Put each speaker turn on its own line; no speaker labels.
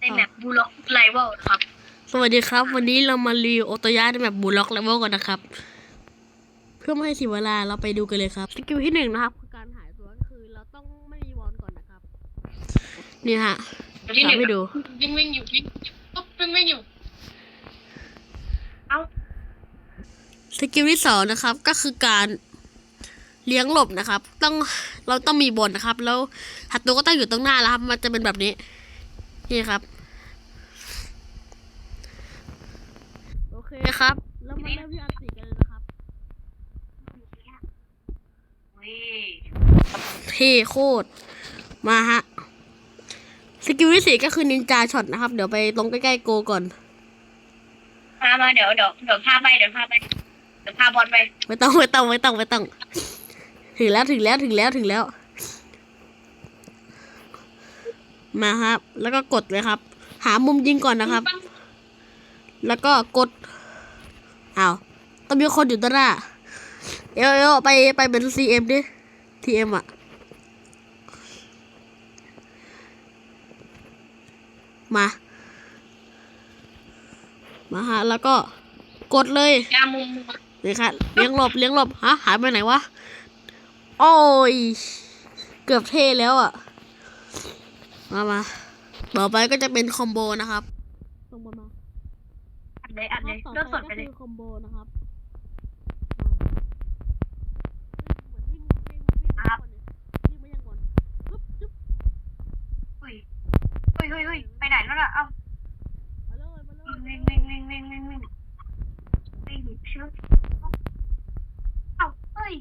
ในแมปบูล็อกไลเวลครับ
สวัสดีครับ วันนี้เรามารีวิวโอโตยะในแบบบูล็อกเลเวลกันนะครับ เพื่อไม่ให้เสียเวลาเราไปดูกันเลยครับ สกิลที่หนึ่งนะครับคือการหายตัวก็คือเราต้องไม่มีวอลก่อนนะครับ นี่ฮะ
ที่หนึ่ง
ทำให้ดู
วิ่งวิ่งอยู่วิ่งปุ๊บวิ่งวิ่งอยู่เอ้า
สกิลที่สองนะครับก็คือการเลี้ยงหลบนะครับ ต้องเราต้องมีบนนะครับ แล้วหัตตัวก็ต้องอยู่ตรงหน้าแล้วครับ มันจะเป็นแบบนี้ นี่ครับ โอเคครับ แล้วมาเริ่มที่อันสี่กันเลยนะครับ
เฮ้ย
เท่โคตร มาฮะ สกิลที่สี่ก็คือนินจาช็อตนะครับ เดี๋ยวไปตรงใกล้ๆโกก่อน
มามาเดี๋ยวเดี๋ยวเดี๋ยวพาไปเดี๋ยวพาไปเดี๋ยวพาบอลไป
ไม่ต้องไม่ต้องไม่ต้องไม่ต้อง ถึงแล้วถึงแล้วถึงแล้วถึงแล้ว มาครับ แล้วก็กดเลยครับ หามุมยิงก่อนนะครับ แล้วก็กดอ้าวต้องมีคนอยู่ด้านหน้าเอลเอไปไปเป็นซีเอ็มดิทีเอ็มอะมา มาฮะ แล้วก็กดเลย
ยามุมมุม
นี่ค่ะเลี้ยงหลบเลี้ยงหลบฮะหายไปไหนวะ โอ้ย เกือบเทแล้วอะ มามา ต่อไปก็จะเป็นคอมโบนะครับตรงบนมา
อัดเลยอัดเลย
ต่อ
เลือกสด
ไป
ไป
ก็
เลย
คือคอมโบนะครับมา
เฮ้ยเฮ้ยเฮ้ยเฮ้ยไปไหนแล้วล่ะ เอ้าวิ่งวิ่งวิ่งวิ่งวิ่งวิ่งวิ่งชึบเอ้าเฮ้ย